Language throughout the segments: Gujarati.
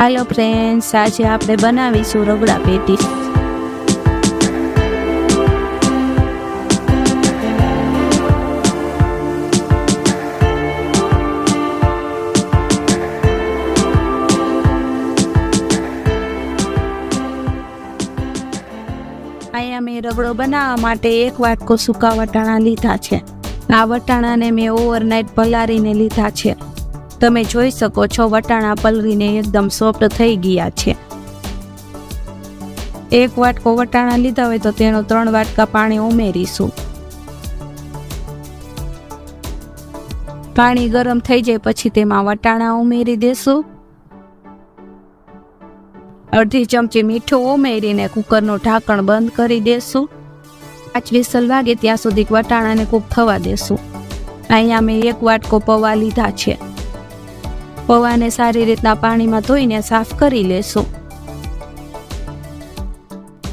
હાલો ફ્રેન્ડ્સ આજે આપણે બનાવીશું રગડા પેટી. અહીંયા મેં રગડો બનાવવા માટે એક વાટકો સૂકા વટાણા લીધા છે. આ વટાણાને મેં ઓવરનાઇટ પલાળીને લીધા છે. તમે જોઈ શકો છો વટાણા પલળીને એકદમ સોફ્ટ થઈ ગયા છે. એક વાટકો વટાણા લીધા હોય તો તેનો ત્રણ વાટકા પાણી ઉમેરીશું. પાણી ગરમ થઈ જાય પછી તેમાં વટાણા ઉમેરી દેશું. અડધી ચમચી મીઠું ઉમેરીને કુકરનું ઢાંકણ બંધ કરી દેશું. પાંચ વિસલ વાગે ત્યાં સુધી વટાણાને કૂક થવા દેશું. અહીંયા મેં એક વાટકો પૌવા લીધા છે. પૌવાને સારી રીતના પાણીમાં ધોઈને સાફ કરી લેશું.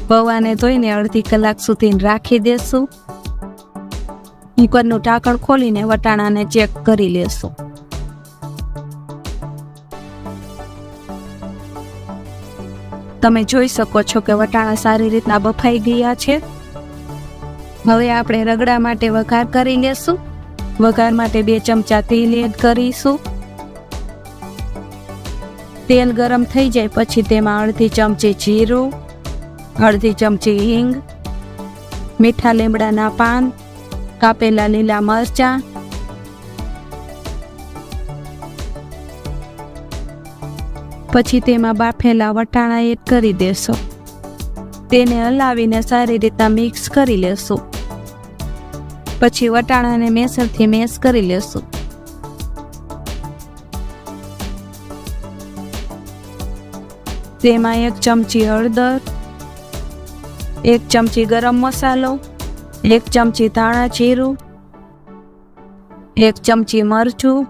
પૌવાને ધોઈને અડધી કલાક સુધી રાખી દેશું. કુકરનું ઢાંકણ ખોલીને વટાણાને ચેક કરી લેશું. તમે જોઈ શકો છો કે વટાણા સારી રીતના બફાઈ ગયા છે. હવે આપણે રગડા માટે વઘાર કરી લેશું. વઘાર માટે બે ચમચા તેલ એડ કરીશું. તેલ ગરમ થઈ જાય, પછી તેમાં અડધી ચમચી જીરું, અડધી ચમચી હિંગ, મીઠા લીમડાના પાન, કાપેલા લીલા મરચાં, પછી તેમાં બાફેલા વટાણા એડ કરી દેશો. તેને હલાવીને સારી રીતના મિક્સ કરી લેશું. પછી વટાણાને મેસરથી મેસ કરી લેશું. તેમાં એક ચમચી હળદર, એક ચમચી ગરમ મસાલો, એક ચમચી ધાણા જીરું, એક ચમચી મરચું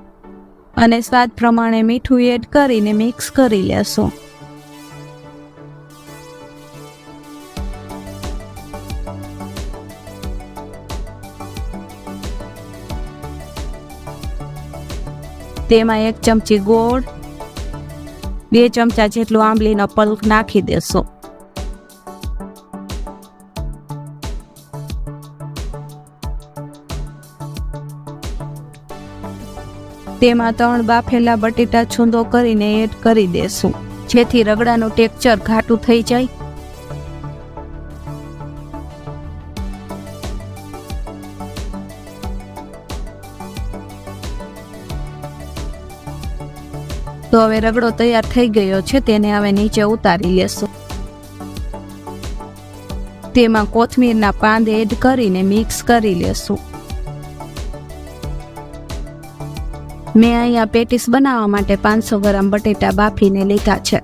અને સ્વાદ પ્રમાણે મીઠું એડ કરીને મિક્સ કરી લેશું. તેમાં એક ચમચી ગોળ બે ચમચા જેટલું આંબલીનો પલ્પ નાખી દેશો. તેમાં ત્રણ બાફેલા બટેટા છૂંદો કરીને એડ કરી દેશું. જેથી રગડાનું ટેક્ચર ઘાટું થઈ જાય તો હવે રગડો તૈયાર થઈ ગયો છે, તેને હવે નીચે ઉતારી લેશું. તેમાં કોથમીરના પાંદ એડ કરીને મિક્સ કરી લેશું. મેં અહીંયા પેટીસ બનાવવા માટે પાંચસો ગ્રામ બટેટા બાફીને લીધા છે.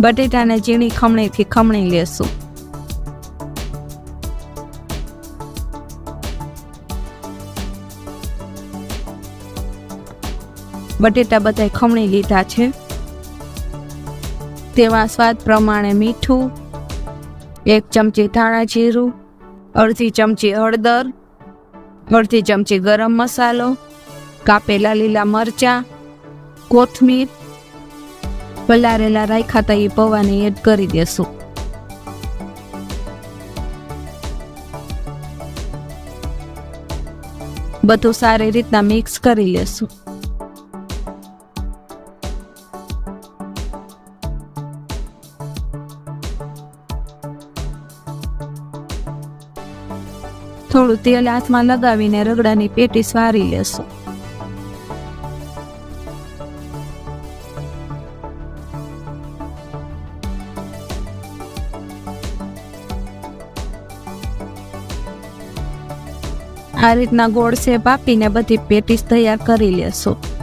બટેટાને ઝીણી ખમણીથી ખમણી લેશું. બટેટા બધા ખમણી લીધા છે. તેમાં સ્વાદ પ્રમાણે મીઠું, એક ચમચી ધાણા જીરું, અડધી ચમચી હળદર, અડધી ચમચી ગરમ મસાલો, કાપેલા લીલા મરચાં, કોથમીર પલારેલા રાયખાતા એ પૌવાને એડ કરી દેશું. બધું સારી રીતના મિક્સ કરી લેશું. થોડું તેલ હાથમાં લગાવીને રગડાની પેટીસ વારી લેશું. આ રીતના ગોળ શેપ આપીને બધી પેટીસ તૈયાર કરી લેશું.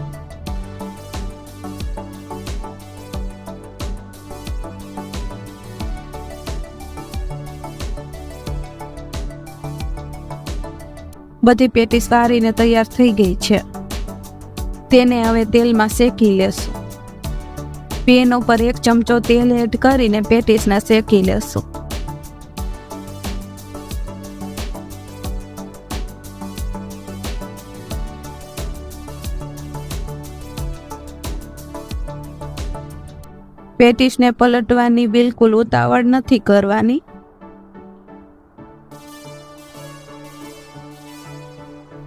બધી પેટીસ વારીને તૈયાર થઈ ગઈ છે. તેને હવે તેલમાં શેકી લેશું. પેન ઉપર એક ચમચો તેલ એડ કરીને પેટીસને શેકી લેશું. પેટીસને પલટવાની બિલકુલ ઉતાવળ નથી કરવાની.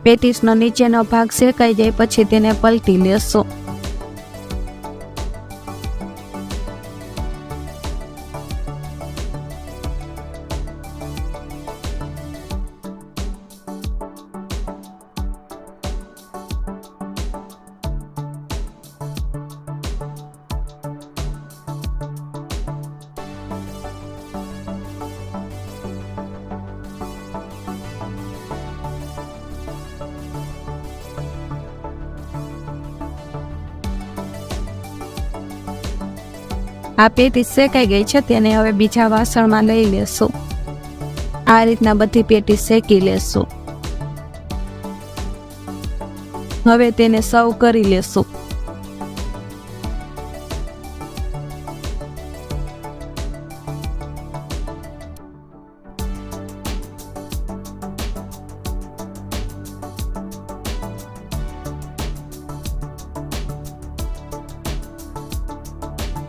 પેટીસનો નીચેનો ભાગ શેકાઈ જાય પછી તેને પલટી લેશો. આ પેટી શેકાઈ ગઈ છે, તેને હવે બીજા વાસણમાં લઈ લેશું. આ રીતના બધી પેટી શેકી લેશું. હવે તેને સર્વ કરી લેશો.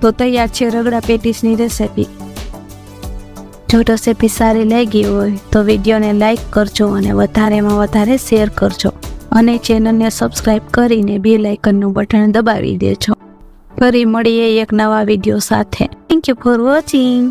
તો તૈયાર છે રગડા પેટીસની રેસિપી. જો રેસિપી સારી લાગી હોય તો વિડીયોને લાઈક કરજો અને વધારેમાં વધારે શેર કરજો. અને ચેનલને સબસ્ક્રાઈબ કરીને બે લાઇકનનું બટન દબાવી દેજો. ફરી મળીએ એક નવા વીડિયો સાથે. Thank you for watching